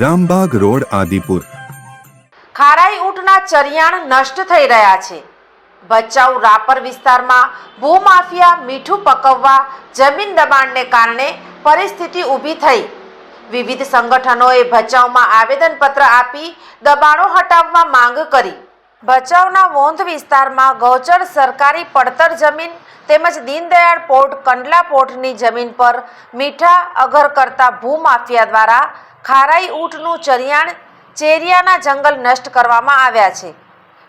Rambag road, Adipur. ખારાઈ ઊંટના ચરિયાણ નષ્ટ થઈ રહ્યા છે. ભચાઉ રાપર વિસ્તારમાં ભૂમાફિયા મીઠું પકવવા જમીન દબાણને કારણે પરિસ્થિતિ ઊભી થઈ. વિવિધ સંગઠનોએ ભચાઉમાં આવેદનપત્ર આપી દબાણો હટાવવા માંગ કરી. ભચાઉના વોંધ વિસ્તારમાં ગૌચર સરકારી પડતર જમીન તેમજ દીનદયાળ પોર્ટ કંડલા પોર્ટની જમીન પર મીઠા અગર કરતા ભૂમાફિયા દ્વારા ખારાઈ ઊંટનું ચરિયાણ ચેરિયાના જંગલ નષ્ટ કરવામાં આવ્યા છે.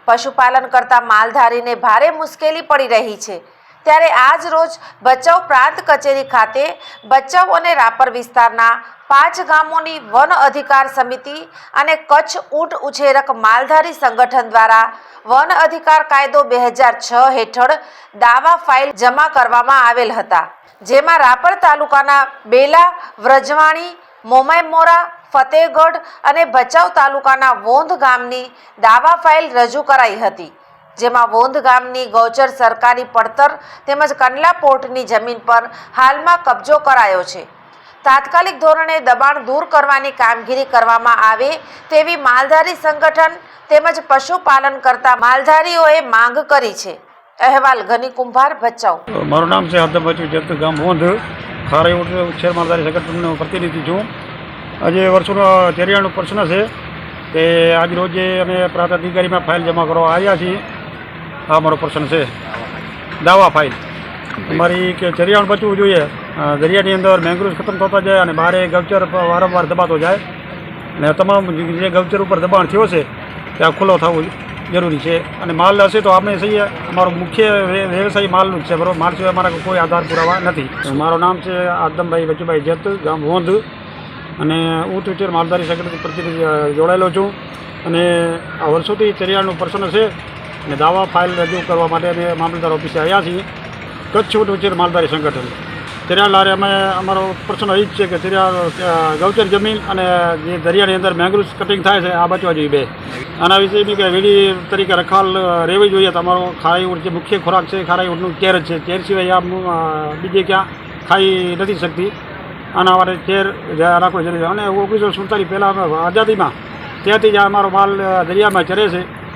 પશુપાલન કરતા માલધારીને ભારે મુશ્કેલી પડી રહી છે. ત્યારે આજ રોજ ભચાઉ પ્રાંત કચેરી ખાતે ભચાઉ અને રાપર વિસ્તારના પાંચ ગામોની વન અધિકાર સમિતિ અને કચ્છ ઊંટ ઉછેરક માલધારી સંગઠન દ્વારા વન અધિકાર કાયદો બે હજાર છ હેઠળ દાવા ફાઇલ જમા કરવામાં આવેલ હતા, જેમાં રાપર તાલુકાના બેલા, વ્રજવાણી મોમાયમોરા ફતેહગઢ અને ભચાઉ તાલુકાના વોંધ ગામની દાવા ફાઇલ રજૂ કરાઈ હતી. જેમાં વોંધ ગામની ગૌચર સરકારી પડતર તેમજ કંડલા પોર્ટની જમીન પર હાલમાં કબજો કરાયો છે. તાત્કાલિક ધોરણે દબાણ દૂર કરવાની કામગીરી કરવામાં આવે તેવી માલધારી સંગઠન તેમજ પશુપાલન કરતા માલધારીઓએ માંગ કરી છે. અહેવાલ ઘની કુંભાર ભચાઉ. મારું નામ છે હરદમ બચુ જત ગામ વોંધ. ખારાઈ શેર માલધારી સંગઠનનો પ્રતિનિધિ છું. આજે વર્ષોનો ચેરિયાનો પ્રશ્ન છે તે આજ રોજે અમે પ્રાંત અધિકારીમાં ફાઇલ જમા કરવા આવ્યા છીએ. આ અમારો પ્રશ્ન છે. દાવા ફાઇલ અમારી કે ચરિયાણ બચવું જોઈએ. દરિયાની અંદર મેંગ્રુવ્સ ખતમ થતા જાય અને બારે ગૌચર વારંવાર દબાતો જાય. અને તમામ જે ગૌચર ઉપર દબાણ થયો છે, ત્યાં ખુલ્લો થવું જરૂરી છે. અને માલ હશે તો આપણે સહીએ. અમારો મુખ્ય વ્ય- વ્યવસાય માલનું જ છે, બરાબર? માલ સિવાય અમારા કોઈ આધાર પુરાવા નથી. મારું નામ છે આદમભાઈ બચુભાઈ જત, ગામ વોંધ અને હું ટ્વિટર માલધારી સેક્રેટરી પ્રતિનિધિ જોડાયેલો છું. અને આ વર્ષોથી ચરિયાળનું પ્રશ્ન છે. અને દાવા ફાઇલ રજૂ કરવા માટે અમે મામલતદાર ઓફિસે આવ્યા છીએ. કચ્છ છૂટ ઉછેર માલધારી સંગઠન. તેના લારે અમે અમારો પ્રશ્ન એ જ છે કે અ, ગૌચર જમીન અને જે દરિયાની અંદર મેંગ્રુવ્સ કટિંગ થાય છે આ બચવા જોઈએ બે. આના વિશે બી કે વીડી તરીકે રખાલ રહેવી જોઈએ. તમારો ખારાઈ ઊંટ જે મુખ્ય ખોરાક છે ઊંટનું ચેર જ છે. ચેર સિવાય આ બીજે ક્યાં ખાઈ નથી શકતી. આના માટે ચેર રાખવો જરૂરી અને ઓગણીસો સુડતાલીસ પહેલાં આઝાદીમાં ત્યાંથી જ અમારો માલ દરિયામાં ચરે છે.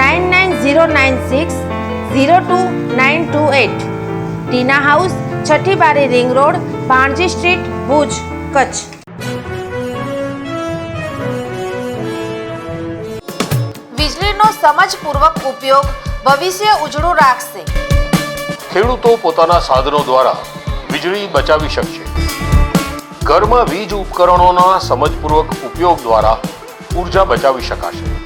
nine nine zero nine six zero two nine two eight Tina house છઠ્ઠી બારી ring road Panji street Bhuj Kutch. વીજળીનો સમજપૂર્વક ઉપયોગ ભવિષ્ય ઉજળું રાખશે. ખેડૂતો પોતાના સાધનો દ્વારા વીજળી બચાવી શકશે. ઘરમાં વીજ ઉપકરણોના સમજપૂર્વક ઉપયોગ દ્વારા ઊર્જા બચાવી શકાશે.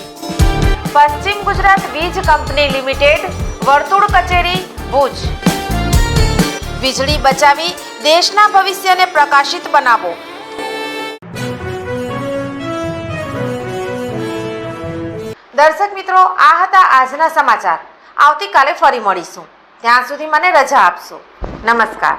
પશ્ચિમ ગુજરાત વીજ કંપની લિમિટેડ, વર્તુળ કચેરી, ભુજ. વીજળી બચાવી દેશના ભવિષ્યને પ્રકાશિત બનાવો. દર્શક મિત્રો, આ હતા આજના સમાચાર. આવતીકાલે ફરી મળીશું. ત્યાં સુધી મને રજા આપશો. નમસ્કાર.